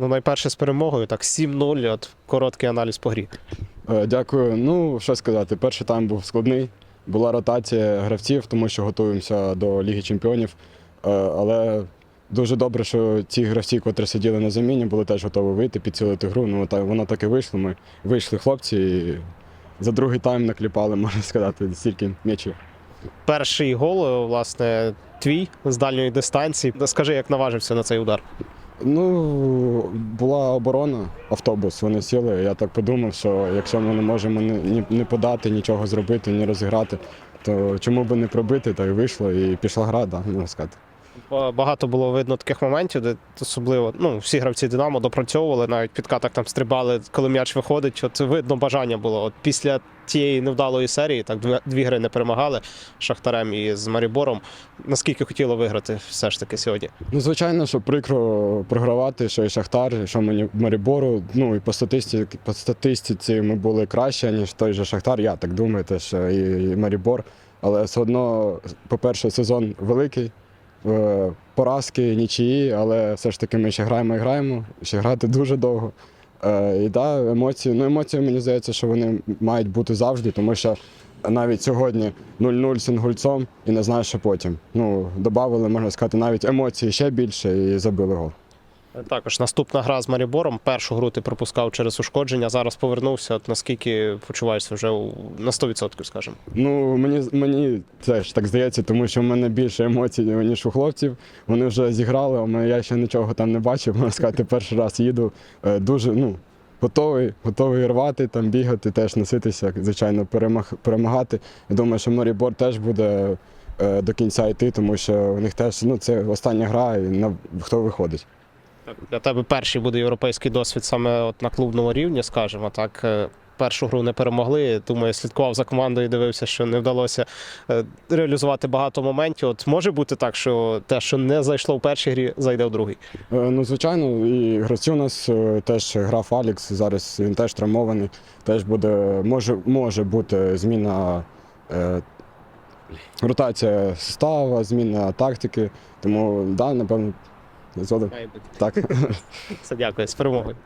Ну, найперше з перемогою, так 7-0, от короткий аналіз по грі. Е, Дякую. Ну, що сказати, перший тайм був складний. Була ротація гравців, тому що готуємося до Ліги Чемпіонів. Е, Але дуже добре, що ті гравці, котрі сиділи на заміні, були теж готові вийти, підцілити гру. Ну, та- воно так і вийшло. Ми вийшли хлопці і за другий тайм накліпали, можна сказати, стільки м'ячів. Перший гол, е, власне, твій з дальньої дистанції. Скажи, як наважився на цей удар? Ну, була оборона, автобус, вони сіли. Я так подумав, що якщо ми не можемо ні, ні, подати, нічого зробити, ні розіграти, то чому би не пробити, та й вийшло, і пішла гра, да, можна сказати. Ба- Багато було видно таких моментів, де особливо ну, всі гравці Динамо допрацьовували, навіть під катах там стрибали, коли м'яч виходить. От видно бажання було. От після тієї невдалої серії, так дві, гри не перемагали Шахтарем і з Марібором. Наскільки хотіло виграти все ж таки сьогодні? Ну, звичайно, що прикро програвати, що і Шахтар, що мені Марібору. Ну і по статистиці, по статистиці ми були краще, ніж той же Шахтар. Я так думаю, теж і Марібор. Але все одно, по-перше, сезон великий. Е, Поразки, нічиї, але все ж таки ми ще граємо і граємо, ще грати дуже довго. Е, і да, емоції. Ну, емоції, мені здається, що вони мають бути завжди, тому що навіть сьогодні 0-0 з інгульцом і не знаєш, що потім. Ну, додали, можна сказати, навіть емоції ще більше і забили гол. Також наступна гра з Марібором. Першу гру ти пропускав через ушкодження. Зараз повернувся. От наскільки почуваєшся вже на 100%, скажімо. Ну, мені, мені теж так здається, тому що в мене більше емоцій, ніж у хлопців. Вони вже зіграли, а я ще нічого там не бачив. Можна сказати, перший раз їду е, дуже ну, готовий, готовий рвати, там бігати, теж носитися, звичайно, перемаг, перемагати. Я думаю, що Марібор теж буде е, до кінця йти, тому що у них теж ну, це остання гра, і на, хто виходить. Для тебе перший буде європейський досвід саме от на клубному рівні, скажімо так. Е, Першу гру не перемогли. Думаю, слідкував за командою, дивився, що не вдалося е, реалізувати багато моментів. От може бути так, що те, що не зайшло в першій грі, зайде в другій. Е, Ну, звичайно, і гравці у нас теж грав Алікс, зараз він теж травмований. Теж буде, може, може бути зміна, ротація состава, зміна тактики. Тому, да, напевно, бути. Так. Все, дякую. З перемогою.